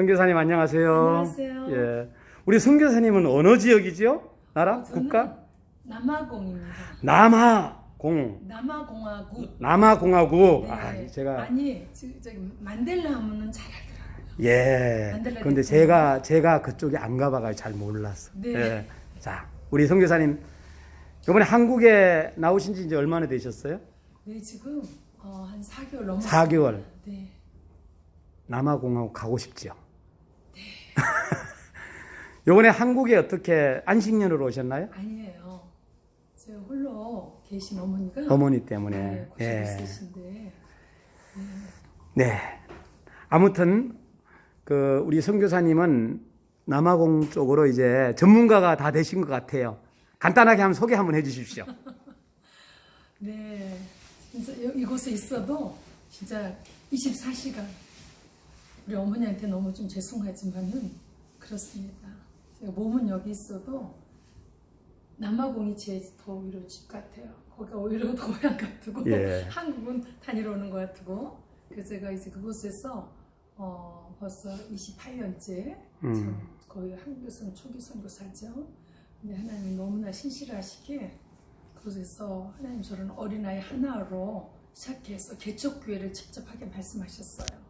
선교사님 안녕하세요. 안녕하세요. 예. 우리 선교사님은 어느 지역이지요? 나라? 저는 국가? 남아공입니다. 남아공. 남아공화국. 남아공화국. 네. 아, 제가 아니 지- 저기 만델라 하면은 잘 알더라고요. 예. 대통령. 제가 제가 그쪽에 안 가봐가 잘 몰랐어. 네. 예. 자, 우리 선교사님 이번에 한국에 나오신 지 이제 얼마나 되셨어요? 네 지금 어, 한 4개월 넘었어요. 4개월. 네. 남아공화국 가고 싶지요. 이번에 한국에 어떻게 안식년으로 오셨나요? 아니에요. 제가 홀로 계신 어머니가 어머니 때문에. 네, 고생 예. 있으신데 네. 아무튼 그 우리 선교사님은 남아공 쪽으로 이제 전문가가 다 되신 것 같아요. 간단하게 한번 소개 한번 해주십시오. 네 진짜 이곳에 있어도 진짜 24시간 우리 어머니한테 너무 좀 죄송하지만은 그렇습니다. 몸은 여기 있어도 남아공이 제더 오히려 집 같아요. 거기가 오히려 고향 같고 예. 한국은 다니러 오는 것 같고 그래서 제가 이제 그곳에서 어, 벌써 28년째 음. 거의 한국에서는 초기 선교사죠. 근데 하나님 너무나 신실하시게 그곳에서 하나님 저는 어린아이 하나로 시작해서 개척교회를 직접 하게 말씀하셨어요.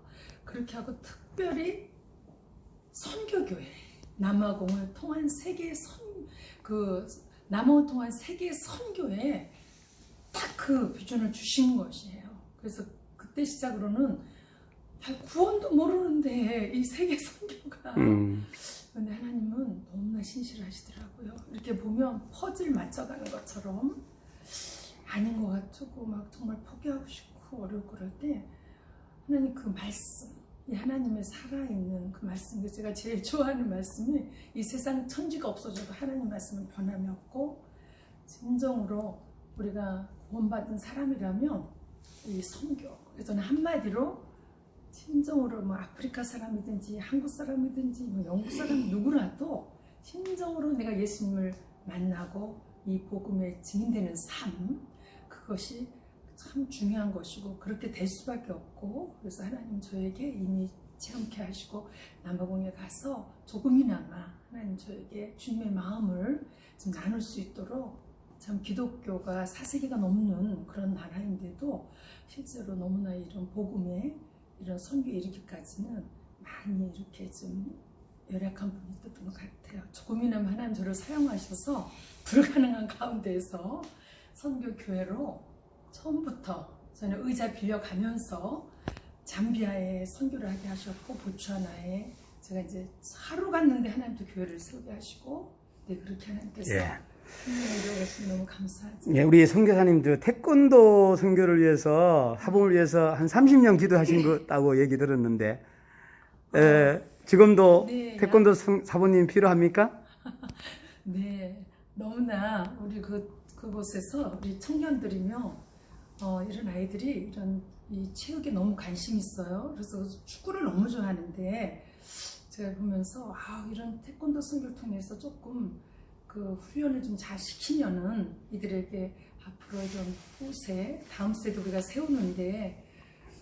그렇게 하고 특별히 선교교회 남아공을 통한 세계 선그 남아공을 통한 세계 선교에 딱 그 비전을 주신 것이에요. 그래서 그때 시작으로는 아, 구원도 모르는데 이 세계 선교가 음. 근데 하나님은 너무나 신실하시더라고요. 이렇게 보면 퍼즐 맞춰가는 것처럼 아닌 것 같고 막 정말 포기하고 싶고 어려울 그럴 때 하나님 그 말씀, 이 하나님의 살아있는 그 말씀, 그 제가 제일 좋아하는 말씀이 이 세상 천지가 없어져도 하나님 말씀은 변함이 없고 진정으로 우리가 구원받은 사람이라면 이. 그래서 저는 한마디로 진정으로 뭐 아프리카 사람이든지 한국 사람이든지 뭐 영국 사람 누구라도 진정으로 내가 예수님을 만나고 이 복음에 증인되는 삶 그것이 참 중요한 것이고 그렇게 될 수밖에 없고 그래서 하나님 저에게 이미 체험케 하시고 남아공에 가서 조금이나마 하나님 저에게 주님의 마음을 좀 나눌 수 있도록 참 기독교가 4세기가 넘는 그런 나라인데도 실제로 너무나 이런 복음에 이런 선교에 이르기까지는 많이 이렇게 좀 열악한 부분이 있었던 것 같아요. 조금이나마 하나님 저를 사용하셔서 불가능한 가운데에서 선교 교회로 처음부터 저는 의자 빌려가면서 잠비아에 선교를 하게 하셨고 보츠와나에 제가 이제 하루 갔는데 하나님도 교회를 세우게 하시고 네 그렇게 하나님께서 예. 너무 감사하죠. 예, 우리 선교사님들 태권도 선교를 위해서 사범을 위해서 한 30년 기도하신 것다고 얘기 들었는데 에, 지금도 네, 태권도 성- 사모님 필요합니까? 네, 너무나 우리 그 그곳에서 우리 청년들이며 어, 이런 아이들이 이런 이 체육에 너무 관심 있어요. 그래서 축구를 너무 좋아하는데 제가 보면서 아 이런 태권도 선교를 통해서 조금 그 훈련을 좀 잘 시키면은 이들에게 앞으로 이런 후세 다음 세대 우리가 세우는데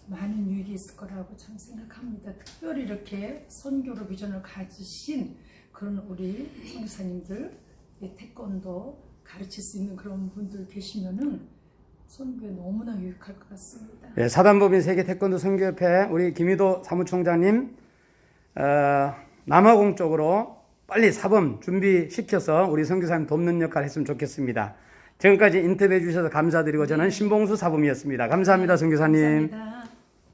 많은 유익이 있을 거라고 저는 생각합니다. 특별히 이렇게 선교로 비전을 가지신 그런 우리 선교사님들 이 태권도 가르칠 수 있는 그런 분들 계시면은 선교에 너무나 유익할 것 같습니다. 예, 사단법인 세계 태권도 선교협회 우리 김희도 사무총장님 어, 남아공 쪽으로 빨리 사범 준비시켜서 우리 선교사님 돕는 역할 했으면 좋겠습니다. 지금까지 인터뷰해 주셔서 감사드리고 저는 신봉수 사범이었습니다. 감사합니다, 선교사님. 감사합니다.